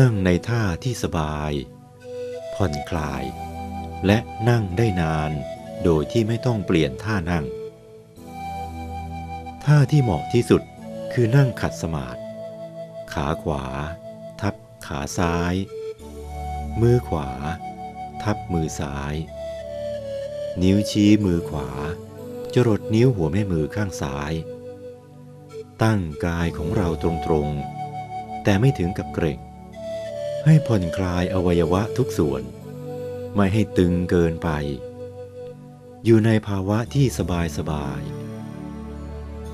นั่งในท่าที่สบาย ผ่อนคลาย และนั่งได้นานโดยที่ไม่ต้องเปลี่ยนท่านั่ง ท่าที่เหมาะที่สุดคือนั่งขัดสมาธิขาขวา ทับขาซ้าย มือขวา ทับมือซ้าย นิ้วชี้มือขวา จรดนิ้วหัวแม่มือข้างซ้าย ตั้งกายของเราตรงๆ แต่ไม่ถึงกับเกร็ง ให้ผ่อนคลายอวัยวะทุกส่วน ไม่ให้ตึงเกินไป อยู่ในภาวะที่สบาย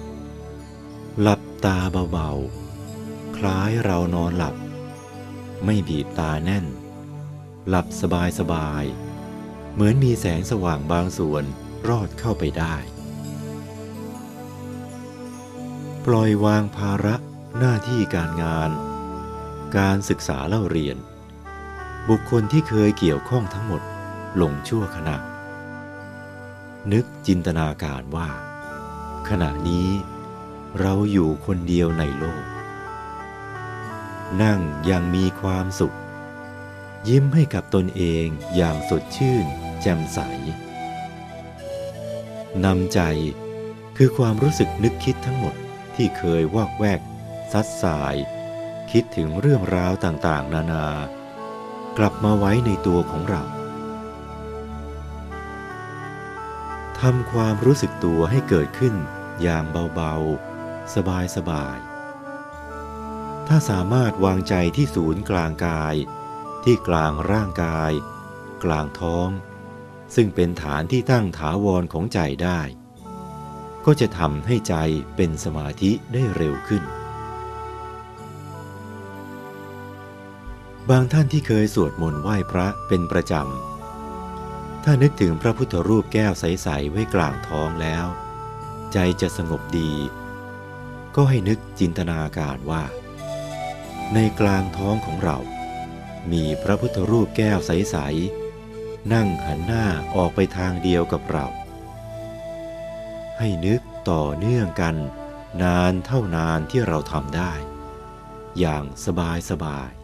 ๆหลับตาเบาๆ คล้ายเรานอนหลับ ไม่บีบตาแน่น หลับสบายๆเหมือนมีแสงสว่างบางส่วนรอดเข้าไปได้ ปล่อยวางภาระหน้าที่การงาน การศึกษาเล่าเรียน บุคคลที่เคยเกี่ยวข้องทั้งหมดหลงชั่วขณะ นึกจินตนาการว่า ขณะนี้เราอยู่คนเดียวในโลก นั่งอย่างมีความสุข ยิ้มให้กับตนเองอย่างสดชื่น แจ่มใสนำใจคือความรู้สึกนึกคิดทั้งหมดที่เคยวอกแวก ซัดสาย คิดถึงเรื่องราวต่างๆ นานากลับมาไว้ในตัวของเราทำความรู้สึกตัวให้เกิดขึ้นอย่างเบาๆ สบายๆ ถ้าสามารถวางใจที่ศูนย์กลางกาย ที่กลางร่างกาย กลางท้อง ซึ่งเป็นฐานที่ตั้งถาวรของใจได้ ก็จะทำให้ใจเป็นสมาธิได้เร็วขึ้น บางท่านที่เคยสวดมนต์ไหว้พระเป็นประจำ ถ้านึกถึงพระพุทธรูปแก้วใส ๆ ไว้กลางท้องแล้ว ใจจะสงบดี ก็ให้นึกจินตนาการว่า ในกลางท้องของเรา มีพระพุทธรูปแก้วใส ๆ นั่งหันหน้าออกไปทางเดียวกับเรา ให้นึกต่อเนื่องกัน นานเท่านานที่เราทำได้ อย่างสบายสบาย